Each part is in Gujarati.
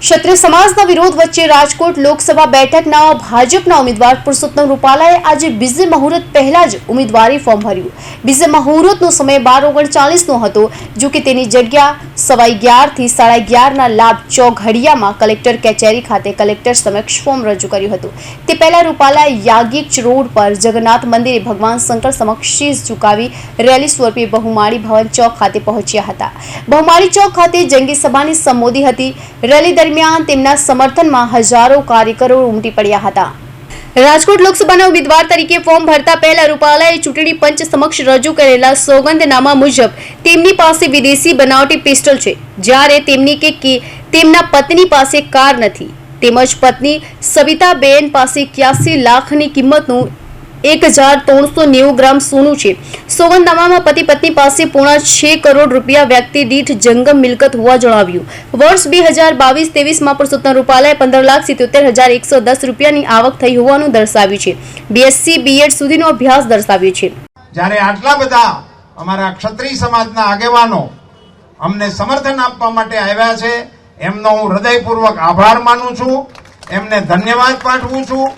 ક્ષત્રિય સમાજના વિરોધ વચ્ચે રાજકોટ લોકસભા બેઠકના ભાજપના ઉમેદવાર પુરુષોત્તમ રૂપાલાએ આજે બીજે મુહૂર્ત પહેલા જ ઉમેદવારી ફોર્મ ભર્યું. બીજે મુહૂર્તનો સમય બાર ઓગણચાલીસનો હતો, જો કે તેની જગ્યા સવા અગિયારથી સાડા અગિયારના લાભ ચોઘડિયામાં કલેક્ટર કચેરી ખાતે કલેક્ટર સમક્ષ ફોર્મ રજૂ કર્યું હતું. તે પહેલા રૂપાલાએ યાગીચ રોડ પર જગન્નાથ મંદિરે ભગવાન શંકર સમક્ષ શીશ ઝુકાવી રેલી સ્વરૂપે બહુમાળી ભવન ચોક ખાતે પહોંચ્યા હતા. બહુમાળી ચોક ખાતે જંગી સભાને સંબોધી હતી. રેલી દરમિયાન તેમના સમર્થનમાં હજારો કાર્યકરો ઉમટી પડ્યા હતા. રાજકોટ લોકસભાના ઉમેદવાર તરીકે ફોર્મ ભરતા પહેલા રૂપાલાએ ચૂંટણી પંચ સમક્ષ રજૂ કરેલા સોગંદનામા મુજબ તેમની પાસે વિદેશી બનાવટી પિસ્ટલ છે, જ્યારે તેમની કે તેમના પત્ની પાસે કાર નથી. તેમજ પત્ની સવિતાબેન પાસે એક્યાસી લાખની કિંમતનું એક હજાર ત્રણસો નેવું ગ્રામ સોનું છે. સોગંદનામામાં પતિ પત્ની પાસે પોણા છ કરોડ રૂપિયા વ્યક્તિ દીઠ જંગમ મિલકત હોવા જણાવ્યું. વર્ષ બે હજાર બાવીસ ત્રેવીસમાં પુરુષોત્તમ રૂપાલાએ પંદર લાખ સિત્યોતેર હજાર એકસો દસ રૂપિયાની આવક થઈ હોવાનું દર્શાવ્યું છે. બીએસસી બીએડ સુધીનો અભ્યાસ દર્શાવ્યો છે. જ્યારે આટલા બધા અમારા ક્ષત્રિય સમાજના આગેવાનો અમને સમર્થન આપવા માટે આવ્યા છે, એમનો હું હૃદયપૂર્વક આભાર માનું છું, એમને ધન્યવાદ પાઠવું છું.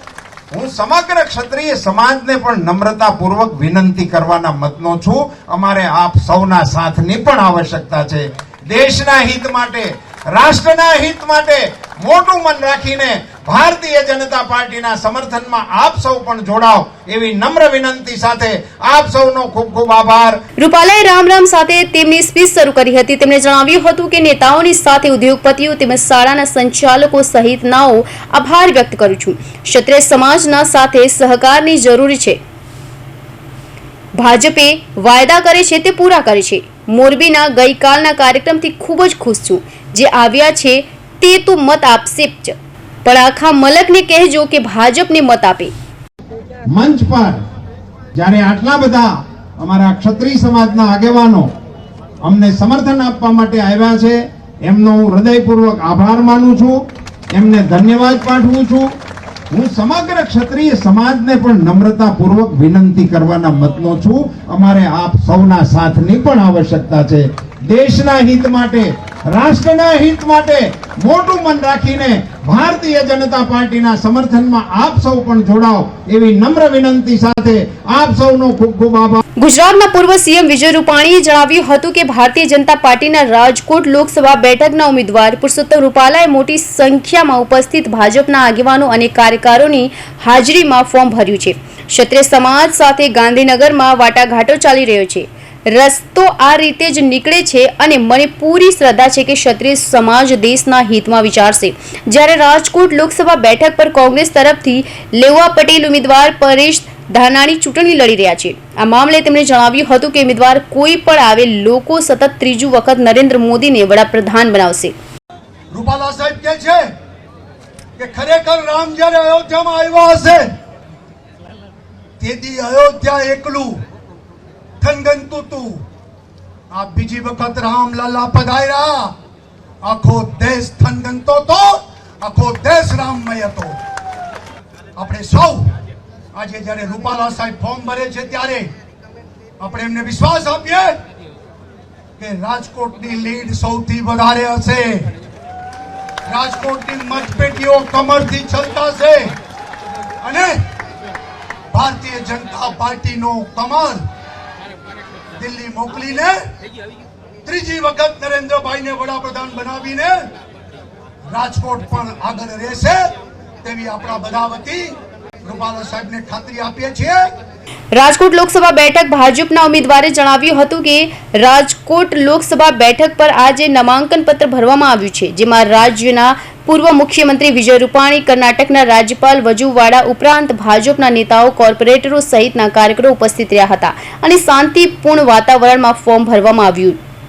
હું સમગ્ર ક્ષત્રિય સમાજને પણ નમ્રતાપૂર્વક વિનંતી કરવાના મતનો છું. અમારે આપ સૌના સાથની પણ આવશ્યકતા છે. દેશના હિત માટે, રાષ્ટ્રના હિત માટે મોટું મન રાખીને ભારતીય જનતા પાર્ટીના સમર્થનમાં આપ સૌ પણ જોડાવ એવી નમ્ર વિનંતી સાથે આપ સૌનો ખૂબ ખૂબ આભાર. રૂપાલાએ રામ રામ સાથે તેમની સ્પીચ શરૂ કરી હતી. તેમણે જણાવ્યું હતું કે નેતાઓની સાથે ઉદ્યોગપતિઓ તેમજ શાળાના સંચાલકો સહિતનાઓ આભાર વ્યક્ત કરું છું. ક્ષત્રિય સમાજના સાથે સહકારની જરૂરી છે. ભાજપે વાયદા કરે છે તે પૂરા કરે છે. મોરબીના ગઈકાલના કાર્યક્રમથી ખૂબ જ ખુશ છું. જે આવ્યા છે તે તો મત આપશે જ. પણ આખા મલકને કહેજો કે ભાજપને મત આપે. મંચ પર જ્યારે આટલા બધા અમારા ક્ષત્રિય સમાજના આગેવાનો અમને સમર્થન આપવા માટે આવ્યા છે, એમનો હું હૃદયપૂર્વક આભાર માનું છું, એમને ધન્યવાદ પાઠવું છું. હું સમગ્ર ક્ષત્રિય સમાજને પણ નમ્રતાપૂર્વક વિનંતી કરવાના મતનો છું. અમારે આપ સૌના સાથની પણ આવશ્યકતા છે. દેશના હિત માટે રાષ્ટ્રના હિત માટે મોટું મન રાખીને ભારતીય જનતા પાર્ટીના સમર્થનમાં આપ સૌ પણ જોડાઓ એવી નમ્ર વિનંતી સાથે આપ સૌનો ખૂબ ખૂબ આભાર. ગુજરાતના પૂર્વ સીએમ વિજય રૂપાણીએ જણાવ્યું હતું કે ભારતીય જનતા પાર્ટીના રાજકોટ લોકસભા બેઠકના ઉમેદવાર પુરુષોત્તમ રૂપાલાએ મોટી સંખ્યામાં ઉપસ્થિત ભાજપના આગેવાનો અને કાર્યકરોની હાજરીમાં ફોર્મ ભર્યું છે. ક્ષત્રિય સમાજ સાથે ગાંધીનગરમાં વાટાઘાટો ચાલી રહ્યો છે. રસ્તો આ રીતે જ નીકળે છે અને મને પૂરી શ્રદ્ધા છે કે ક્ષત્રિય સમાજ દેશના હિતમાં વિચારશે. જ્યારે રાજકોટ લોકસભા બેઠક પર કોંગ્રેસ તરફથી લેવા પટેલ ઉમેદવાર પરેશ ધાનાણી ચૂંટણી લડી રહ્યા છે. આ મામલે તેમણે જણાવ્યું હતું કે ઉમેદવાર કોઈ પણ આવે લોકો સતત ત્રીજું વખત નરેન્દ્ર મોદીને વડાપ્રધાન બનાવશે. રૂપાલા સાહેબ કે છે કે ખરેખર રામ જ્યારે અયોધ્યામાં આવ્યા હશે, તેથી અયોધ્યા એકલું થનગનતું તું. આ બીજી વખત રામલલા પધાર્યા. આખો દેશ થનગનતો તો આખો દેશ રામમય હતો. આપણે સૌ આજે જ્યારે રૂપાલા સાહેબ ફોર્મ ભરે છે ત્યારે આપણે એમને વિશ્વાસ આપીએ કે રાજકોટની લીડ સૌથી વધારે હશે. રાજકોટની મતપેટીઓ કમરથી ચલતા છે અને ભારતીય જનતા પાર્ટીનો કમર દિલ્હી મોકલીને ત્રીજી વખત નરેન્દ્રભાઈને વડાપ્રધાન બનાવીને રાજકોટ પણ આગળ રહેશે તેવી આપણા બધા વતી રૂપાલા સાહેબને ખાતરી આપીએ છીએ. રાજકોટ લોકસભા બેઠક ભાજપના ઉમેદવારે જણાવ્યું હતું કે રાજકોટ લોકસભા બેઠક પર આજે નામાંકન પત્ર ભરવામાં આવ્યું છે, જેમાં રાજ્યના પૂર્વ મુખ્યમંત્રી વિજય રૂપાણી, કર્ણાટકના રાજ્યપાલ વજુવાડા ઉપરાંત ભાજપના નેતાઓ, કોર્પોરેટરો સહિતના કાર્યકરો ઉપસ્થિત રહ્યા હતા અને શાંતિપૂર્ણ વાતાવરણમાં ફોર્મ ભરવામાં આવ્યું.